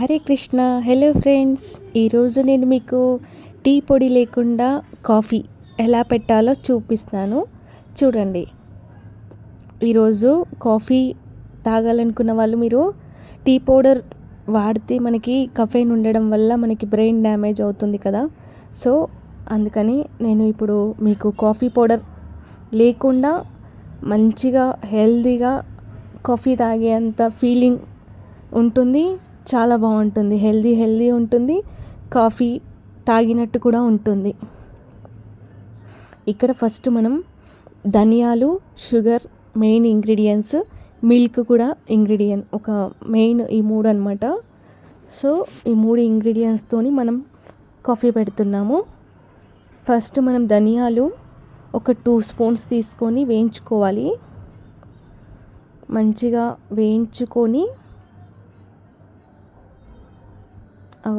Hare Krishna hello friends ఈరోజు నేను మీకు టీ పొడి లేకుండా కాఫీ ఎలా పెట్టాలో చూపిస్తాను. చూడండి. ఈరోజు కాఫీ తాగాలనుకున్న వాళ్ళు మీరు టీ పౌడర్ వాడితే మనకి కఫైన్ ఉండడం వల్ల మనకి బ్రెయిన్ డ్యామేజ్ అవుతుంది కదా. సో అందుకని నేను ఇప్పుడు మీకు కాఫీ పౌడర్ లేకుండా మంచిగా హెల్తీగా కాఫీ తాగేంత ఫీలింగ్ ఉంటుంది. చాలా బాగుంటుంది. హెల్దీ హెల్దీ ఉంటుంది. కాఫీ తాగినట్టు కూడా ఉంటుంది. ఇక్కడ ఫస్ట్ మనం ధనియాలు షుగర్ మెయిన్ ఇంగ్రీడియంట్స్ మిల్క్ కూడా ఇంగ్రీడియంట్ ఒక మెయిన్ ఈ మూడు అనమాట సో ఈ మూడు ఇంగ్రీడియంట్స్తోని మనం కాఫీ పెడుతున్నాము. ఫస్ట్ మనం ధనియాలు ఒక టూ స్పూన్స్ తీసుకొని వేయించుకోవాలి. మంచిగా వేయించుకొని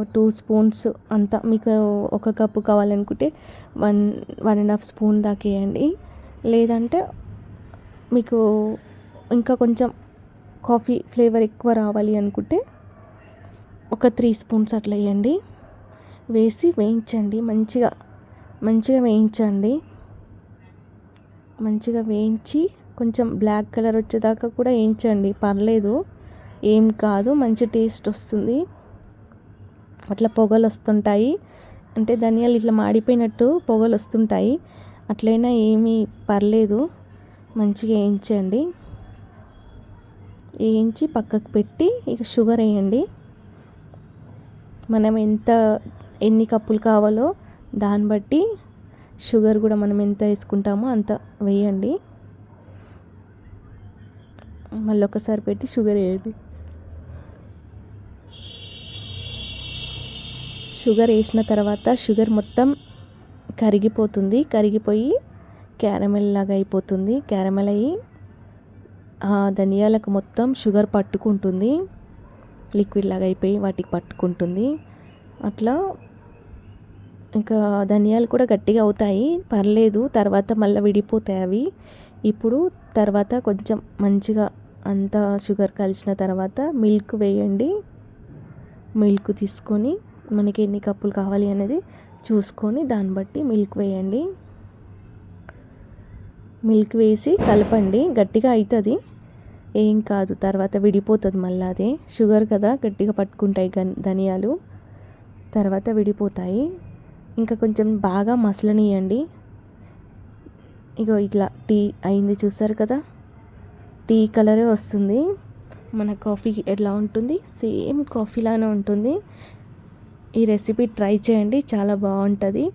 టూ స్పూన్స్ అంతా మీకు ఒక కప్పు కావాలనుకుంటే one one and half spoon దాకా వేయండి. లేదంటే మీకు ఇంకా కొంచెం కాఫీ ఫ్లేవర్ ఎక్కువ రావాలి అనుకుంటే ఒక త్రీ స్పూన్స్ అట్లా వేయండి. వేసి వేయించండి. మంచిగా మంచిగా వేయించండి. మంచిగా వేయించి కొంచెం బ్లాక్ కలర్ వచ్చేదాకా కూడా వేయించండి. పర్లేదు. ఏం కాదు. మంచి టేస్ట్ వస్తుంది. అట్లా పొగలు వస్తుంటాయి అంటే ధనియాలు ఇట్లా మాడిపోయినట్టు పొగలు వస్తుంటాయి అట్లయినా ఏమీ పర్లేదు. మంచిగా వేయించండి. వేయించి పక్కకు పెట్టి ఇక షుగర్ వేయండి. మనం ఎంత ఎన్ని కప్పులు కావాలో దాన్ని బట్టి షుగర్ కూడా మనం ఎంత వేసుకుంటామో అంత వేయండి. మళ్ళీ ఒకసారి పెట్టి షుగర్ వేయండి. షుగర్ వేసిన తర్వాత షుగర్ మొత్తం కరిగిపోతుంది. కరిగిపోయి క్యారమెల్ లాగా అయిపోతుంది. క్యారమెల్ అయ్యి ఆ ధనియాలకు మొత్తం షుగర్ పట్టుకుంటుంది. లిక్విడ్ లాగా అయిపోయి వాటికి పట్టుకుంటుంది. అట్లా ఇంకా ధనియాలు కూడా గట్టిగా అవుతాయి. పర్లేదు తర్వాత మళ్ళీ విడిపోతాయి అవి. ఇప్పుడు తర్వాత కొంచెం మంచిగా అంతా షుగర్ కలిసిన తర్వాత మిల్క్ వేయండి. మిల్క్ తీసుకొని మనకి ఎన్ని కప్పులు కావాలి అనేది చూసుకొని దాన్ని బట్టి మిల్క్ వేయండి. మిల్క్ వేసి కలపండి. గట్టిగా అవుతుంది ఏం కాదు. తర్వాత విడిపోతుంది మళ్ళీ అదే. షుగర్ కదా గట్టిగా పట్టుకుంటాయి ధనియాలు. తర్వాత విడిపోతాయి. ఇంకా కొంచెం బాగా మసలనియండి ఇగో ఇట్లా టీ అయింది చూసారు కదా? టీ కలరే వస్తుంది. మన కాఫీ ఎట్లా ఉంటుంది? సేమ్ కాఫీలానే ఉంటుంది. ఈ రెసిపీ ట్రై చేయండి చాలా బాగుంటుంది.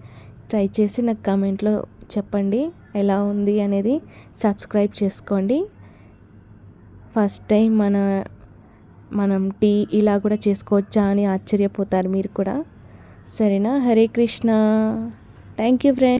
ట్రై చేసి నాకు కామెంట్లో చెప్పండి ఎలా ఉంది అనేది సబ్స్క్రైబ్ చేసుకోండి. ఫస్ట్ టైం మన మనం టీ ఇలా కూడా చేసుకోవచ్చా అని ఆశ్చర్యపోతారు మీరు కూడా. సరేనా? Hare Krishna. Thank you friend.